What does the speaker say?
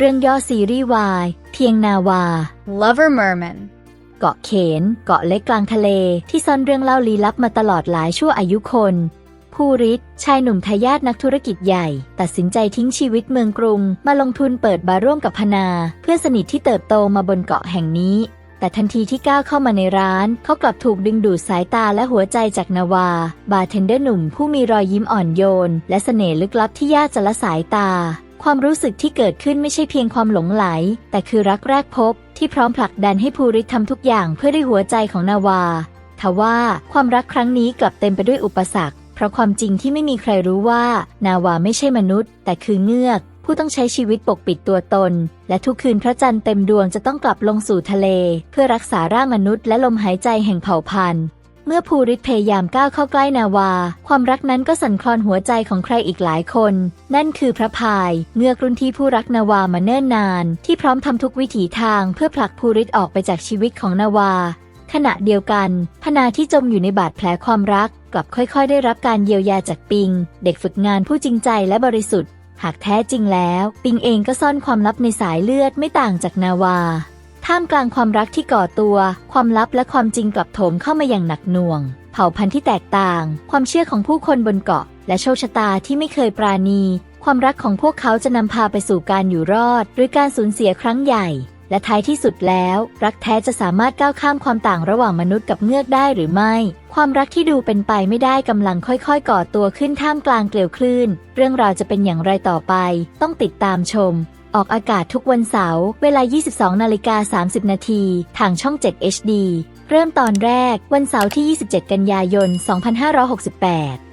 เรื่องย่อซีรีส์วายเพียงนาวา Lover Merman. เกาะเขน เกาะเล็กกลางทะเลที่ซ่อนเรื่องเล่าลี้ลับมาตลอดหลายชั่วอายุคน ผู้ริศชายหนุ่มทายาทนักธุรกิจใหญ่ ตัดสินใจทิ้งชีวิตเมืองกรุง มาลงทุนเปิดบาร์ร่วมกับพนา เพื่อนสนิทที่เติบโตมาบนเกาะแห่งนี้ แต่ทันทีที่ก้าวเข้ามาในร้าน เขากลับถูกดึงดูดสายตาและหัวใจจากนาวา บาร์เทนเดอร์หนุ่มผู้มีรอยยิ้มอ่อนโยน และเสน่ห์ลึกลับที่ยากจะละสายตา ความรู้สึกที่เกิดขึ้นไม่ใช่เพียงความหลงไหล แต่คือรักแรกพบ ที่พร้อมผลักดันให้ภูริศทำทุกอย่างเพื่อได้หัวใจของนาวา ทว่าความรักครั้งนี้กลับเต็มไปด้วยอุปสรรค เพราะความจริงที่ไม่มีใครรู้ว่า นาวาไม่ใช่มนุษย์ แต่คือเงือก ผู้ต้องใช้ชีวิตปกปิดตัวตน และทุกคืนพระจันทร์เต็มดวงจะต้องกลับลงสู่ทะเล เพื่อรักษาร่างมนุษย์และลมหายใจแห่งเผ่าพันธุ์ เมื่อภูริศพยายามก้าวเข้าใกล้นาวา ความรักนั้นก็สั่นคลอนหัวใจของใครอีกหลายคน นั่นคือพระพาย เงือกรุ่นที่ผู้รักนาวามาเนิ่นนาน ที่พร้อมทำทุกวิถีทางเพื่อผลักภูริศออกไปจากชีวิตของนาวา ขณะเดียวกัน พนาที่จมอยู่ในบาดแผลความรัก กลับค่อยๆ ได้รับการเยียวยาจากปิง เด็กฝึกงานผู้จริงใจและบริสุทธิ์ หากแท้จริงแล้ว ปิงเองก็ซ่อนความลับในสายเลือดไม่ต่างจากนาวา ท่ามกลางความรักที่ก่อตัว ความลับและความจริงกลับโถมเข้ามาอย่างหนักหน่วง เผ่าพันธุ์ที่แตกต่าง ความเชื่อของผู้คนบนเกาะ และโชคชะตาที่ไม่เคยปราณี ความรักของพวกเขาจะนำพาไปสู่การอยู่รอดหรือการสูญเสียครั้งใหญ่ และท้ายที่สุดแล้ว รักแท้จะสามารถก้าวข้ามความต่างระหว่างมนุษย์กับเงือกได้หรือไม่ ความรักที่ดูเป็นไปไม่ได้กำลังค่อยๆ ก่อตัวขึ้นท่ามกลางเกลียวคลื่น เรื่องราวจะเป็นอย่างไรต่อไป ต้องติดตามชม ออกอากาศทุกวันเสาร์เวลา 22 นาฬิกา 30 นาทีทางช่อง 7 HD เริ่มตอนแรกวันเสาร์ที่ 27 กันยายน 2568